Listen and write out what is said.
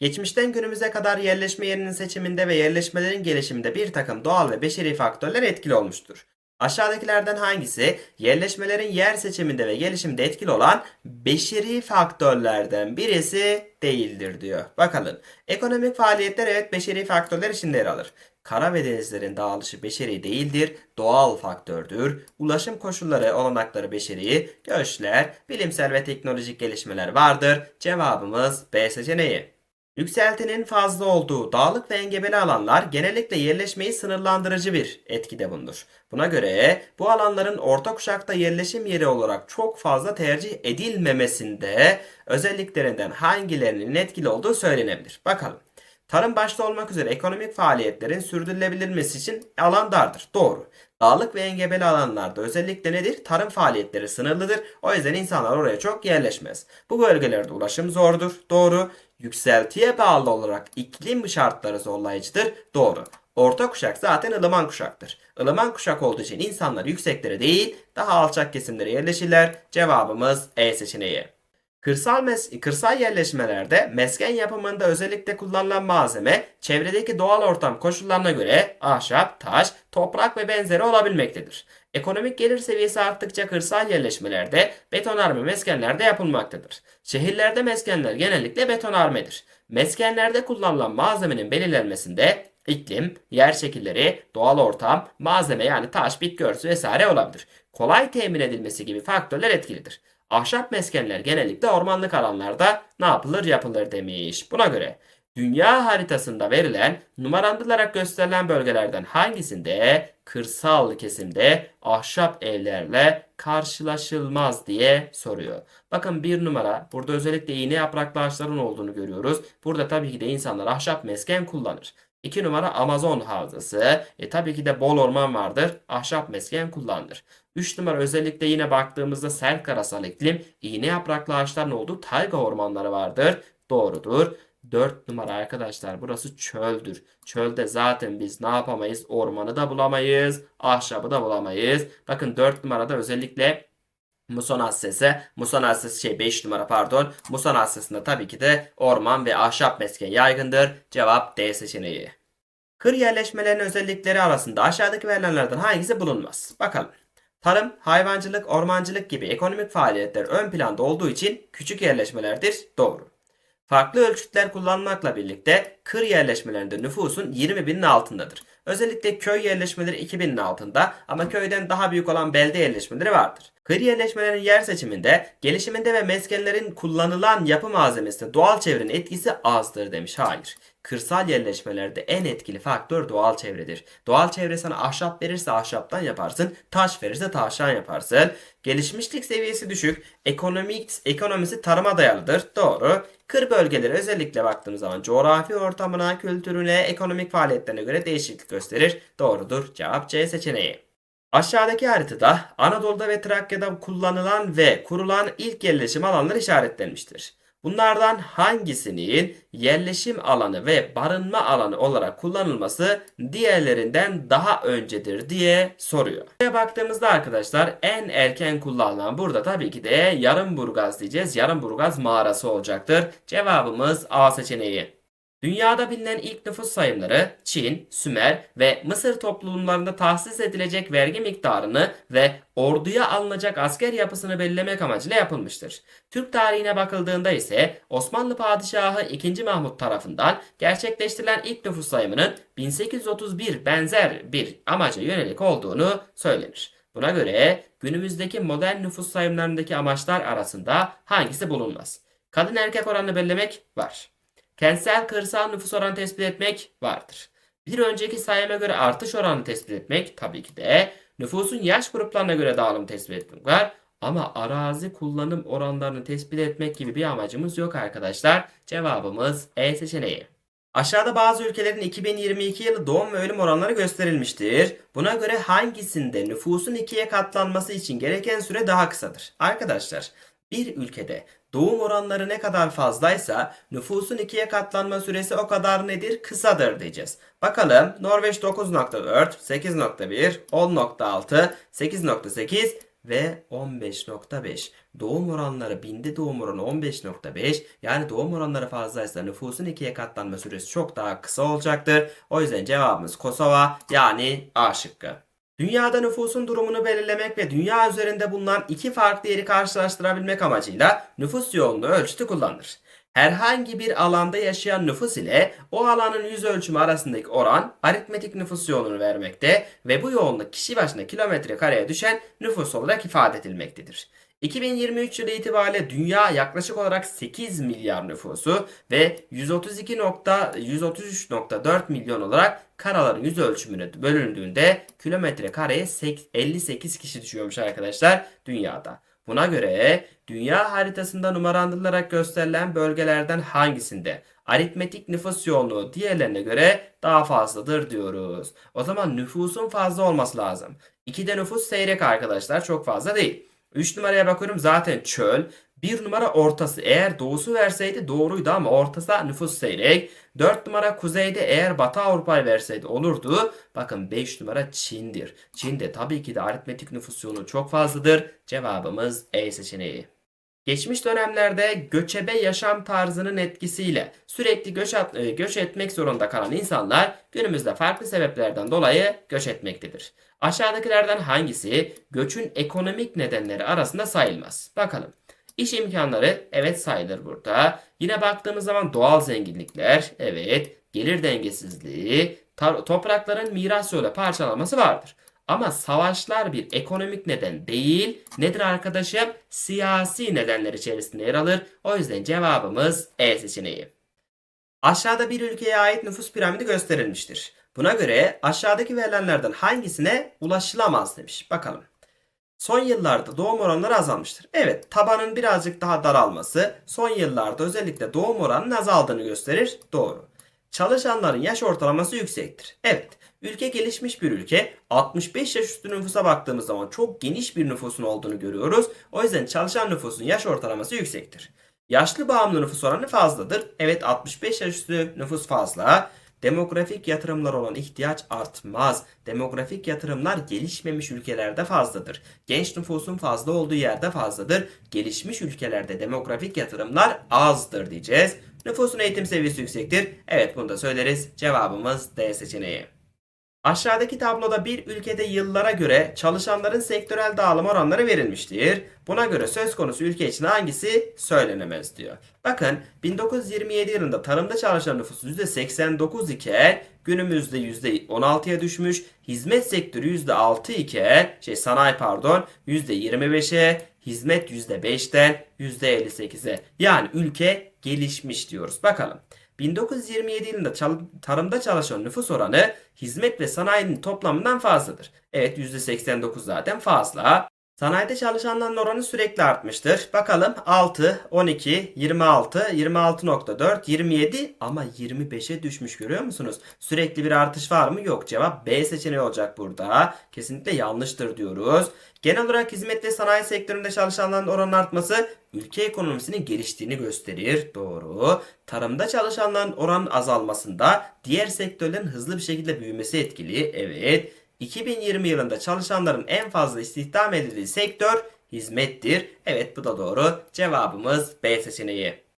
Geçmişten günümüze kadar yerleşme yerinin seçiminde ve yerleşmelerin gelişiminde bir takım doğal ve beşeri faktörler etkili olmuştur. Aşağıdakilerden hangisi yerleşmelerin yer seçiminde ve gelişimde etkili olan beşeri faktörlerden birisi değildir diyor. Bakalım. Ekonomik faaliyetler evet beşeri faktörler içinde yer alır. Kara ve denizlerin dağılışı beşeri değildir, doğal faktördür. Ulaşım koşulları, olanakları beşeri, göçler, bilimsel ve teknolojik gelişmeler vardır. Cevabımız B seçeneği. Yükseltinin fazla olduğu dağlık ve engebeli alanlar genellikle yerleşmeyi sınırlandırıcı bir etkide bulunur. Buna göre bu alanların orta kuşakta yerleşim yeri olarak çok fazla tercih edilmemesinde özelliklerinden hangilerinin etkili olduğu söylenebilir. Bakalım. Tarım başta olmak üzere ekonomik faaliyetlerin sürdürülebilmesi için alan dardır. Doğru. Dağlık ve engebeli alanlarda özellikle nedir? Tarım faaliyetleri sınırlıdır. O yüzden insanlar oraya çok yerleşmez. Bu bölgelerde ulaşım zordur. Doğru. Yükseltiye bağlı olarak iklim şartları zorlayıcıdır. Doğru. Orta kuşak zaten ılıman kuşaktır. Ilıman kuşak olduğu için insanlar yükseklere değil daha alçak kesimlere yerleşirler. Cevabımız E seçeneği. Kırsal, mes kırsal yerleşmelerde mesken yapımında özellikle kullanılan malzeme çevredeki doğal ortam koşullarına göre ahşap, taş, toprak ve benzeri olabilmektedir. Ekonomik gelir seviyesi arttıkça kırsal yerleşmelerde betonarme meskenlerde yapılmaktadır. Şehirlerde meskenler genellikle betonarmedir. Meskenlerde kullanılan malzemenin belirlenmesinde iklim, yer şekilleri, doğal ortam, malzeme yani taş, bitki örtüsü vesaire olabilir. Kolay temin edilmesi gibi faktörler etkilidir. Ahşap meskenler genellikle ormanlık alanlarda ne yapılır yapılır demiş. Buna göre dünya haritasında verilen numaralandırarak gösterilen bölgelerden hangisinde kırsal kesimde ahşap evlerle karşılaşılmaz diye soruyor. Bakın bir numara burada özellikle iğne yapraklı ağaçların olduğunu görüyoruz. Burada tabii ki de insanlar ahşap mesken kullanır. 2 numara Amazon havzası. E, tabii ki de bol orman vardır. Ahşap mesken kullanılır. 3 numara özellikle yine baktığımızda sert karasal iklim, iğne yapraklı ağaçların olduğu tayga ormanları vardır. Doğrudur. 4 numara arkadaşlar burası çöldür. Çölde zaten biz ne yapamayız? Ormanı da bulamayız. Ahşabı da bulamayız. Bakın 4 numarada özellikle Muson Hassesi, Muson Hassesi şey 5 numara pardon. Muson Hassesi'nde tabii ki de orman ve ahşap mesken yaygındır. Cevap D seçeneği. Kır yerleşmelerinin özellikleri arasında aşağıdaki verilenlerden hangisi bulunmaz? Bakalım. Tarım, hayvancılık, ormancılık gibi ekonomik faaliyetler ön planda olduğu için küçük yerleşmelerdir. Doğru. Farklı ölçütler kullanmakla birlikte kır yerleşmelerinde nüfusun 20 binin altındadır. Özellikle köy yerleşmeleri 2000'in altında ama köyden daha büyük olan belde yerleşmeleri vardır. Kır yerleşmelerin yer seçiminde, gelişiminde ve meskenlerin kullanılan yapı malzemesinde doğal çevrenin etkisi azdır demiş. Hayır. Kırsal yerleşmelerde en etkili faktör doğal çevredir. Doğal çevre sana ahşap verirse ahşaptan yaparsın, taş verirse taştan yaparsın. Gelişmişlik seviyesi düşük, ekonomik ekonomisi tarıma dayalıdır. Doğru. Kır bölgeleri özellikle baktığımız zaman coğrafi ortamına, kültürüne, ekonomik faaliyetlerine göre değişiklik gösterir. Doğrudur. Cevap C seçeneği. Aşağıdaki haritada Anadolu'da ve Trakya'da kullanılan ve kurulan ilk yerleşim alanları işaretlenmiştir. Bunlardan hangisinin yerleşim alanı ve barınma alanı olarak kullanılması diğerlerinden daha öncedir diye soruyor. Buraya baktığımızda arkadaşlar en erken kullanılan burada tabii ki de Yarımburgaz diyeceğiz. Yarımburgaz mağarası olacaktır. Cevabımız A seçeneği. Dünyada bilinen ilk nüfus sayımları Çin, Sümer ve Mısır toplumlarında tahsis edilecek vergi miktarını ve orduya alınacak asker yapısını belirlemek amacıyla yapılmıştır. Türk tarihine bakıldığında ise Osmanlı Padişahı II. Mahmut tarafından gerçekleştirilen ilk nüfus sayımının 1831 benzer bir amaca yönelik olduğunu söylenir. Buna göre günümüzdeki modern nüfus sayımlarındaki amaçlar arasında hangisi bulunmaz? Kadın erkek oranını belirlemek var. Kentsel kırsal nüfus oranı tespit etmek vardır. Bir önceki sayıma göre artış oranı tespit etmek tabii ki de nüfusun yaş gruplarına göre dağılım tespit etmek var. Ama arazi kullanım oranlarını tespit etmek gibi bir amacımız yok arkadaşlar. Cevabımız E seçeneği. Aşağıda bazı ülkelerin 2022 yılı doğum ve ölüm oranları gösterilmiştir. Buna göre hangisinde nüfusun ikiye katlanması için gereken süre daha kısadır? Arkadaşlar bir ülkede doğum oranları ne kadar fazlaysa nüfusun ikiye katlanma süresi o kadar nedir? Kısadır diyeceğiz. Bakalım Norveç 9.4, 8.1, 10.6, 8.8 ve 15.5. Doğum oranları binde doğum oranı 15.5 yani doğum oranları fazlaysa nüfusun ikiye katlanma süresi çok daha kısa olacaktır. O yüzden cevabımız Kosova yani A şıkkı. Dünyada nüfusun durumunu belirlemek ve dünya üzerinde bulunan iki farklı yeri karşılaştırabilmek amacıyla nüfus yoğunluğu ölçütü kullanılır. Herhangi bir alanda yaşayan nüfus ile o alanın yüz ölçümü arasındaki oran aritmetik nüfus yoğunluğunu vermekte ve bu yoğunluk kişi başına kilometre kareye düşen nüfus olarak ifade edilmektedir. 2023 yılı itibariyle dünya yaklaşık olarak 8 milyar nüfusu ve 132.133.4 milyon olarak karaların yüz ölçümüne bölündüğünde kilometre kareye 58 kişi düşüyormuş arkadaşlar dünyada. Buna göre dünya haritasında numaralandırılarak gösterilen bölgelerden hangisinde aritmetik nüfus yoğunluğu diğerlerine göre daha fazladır diyoruz. O zaman nüfusun fazla olması lazım. 2'de nüfus seyrek arkadaşlar çok fazla değil. 3 numaraya bakıyorum zaten çöl. 1 numara ortası. Eğer doğusu verseydi doğruydu ama ortası nüfus seyrek. 4 numara kuzeyde eğer Batı Avrupa'yı verseydi olurdu. Bakın 5 numara Çin'dir. Çin'de tabii ki de aritmetik nüfus yoğunluğu çok fazladır. Cevabımız E seçeneği. Geçmiş dönemlerde göçebe yaşam tarzının etkisiyle sürekli göç, at- e, göç etmek zorunda kalan insanlar günümüzde farklı sebeplerden dolayı göç etmektedir. Aşağıdakilerden hangisi göçün ekonomik nedenleri arasında sayılmaz? Bakalım. İş imkanları evet sayılır burada. Yine baktığımız zaman doğal zenginlikler evet, gelir dengesizliği, toprakların miras yolu parçalanması vardır. Ama savaşlar bir ekonomik neden değil, nedir arkadaşım? Siyasi nedenler içerisinde yer alır. O yüzden cevabımız E seçeneği. Aşağıda bir ülkeye ait nüfus piramidi gösterilmiştir. Buna göre aşağıdaki verilenlerden hangisine ulaşılamaz demiş. Bakalım. Son yıllarda doğum oranları azalmıştır. Evet, tabanın birazcık daha daralması son yıllarda özellikle doğum oranının azaldığını gösterir. Doğru. Çalışanların yaş ortalaması yüksektir. Evet, ülke gelişmiş bir ülke. 65 yaş üstü nüfusa baktığımız zaman çok geniş bir nüfusun olduğunu görüyoruz. O yüzden çalışan nüfusun yaş ortalaması yüksektir. Yaşlı bağımlı nüfus oranı fazladır. Evet 65 yaş üstü nüfus fazla. Demografik yatırımlar olan ihtiyaç artmaz. Demografik yatırımlar gelişmemiş ülkelerde fazladır. Genç nüfusun fazla olduğu yerde fazladır. Gelişmiş ülkelerde demografik yatırımlar azdır diyeceğiz. Nüfusun eğitim seviyesi yüksektir. Evet bunu da söyleriz. Cevabımız D seçeneği. Aşağıdaki tabloda bir ülkede yıllara göre çalışanların sektörel dağılım oranları verilmiştir. Buna göre söz konusu ülke için hangisi söylenemez diyor. Bakın 1927 yılında tarımda çalışan nüfusu %89 iken günümüzde %16'ya düşmüş. Hizmet sektörü %6 iken şey sanayi pardon %25'e hizmet %5'ten %58'e. Yani ülke gelişmiş diyoruz. Bakalım. 1927 yılında tarımda çalışan nüfus oranı hizmet ve sanayinin toplamından fazladır. Evet %89 zaten fazla. Sanayide çalışanların oranı sürekli artmıştır. Bakalım 6, 12, 26, 26.4, 27 ama 25'e düşmüş görüyor musunuz? Sürekli bir artış var mı? Yok. Cevap B seçeneği olacak burada. Kesinlikle yanlıştır diyoruz. Genel olarak hizmet ve sanayi sektöründe çalışanların oranın artması ülke ekonomisinin geliştiğini gösterir. Doğru. Tarımda çalışanların oranın azalmasında diğer sektörlerin hızlı bir şekilde büyümesi etkili. Evet. 2020 yılında çalışanların en fazla istihdam edildiği sektör hizmettir. Evet bu da doğru. Cevabımız B seçeneği.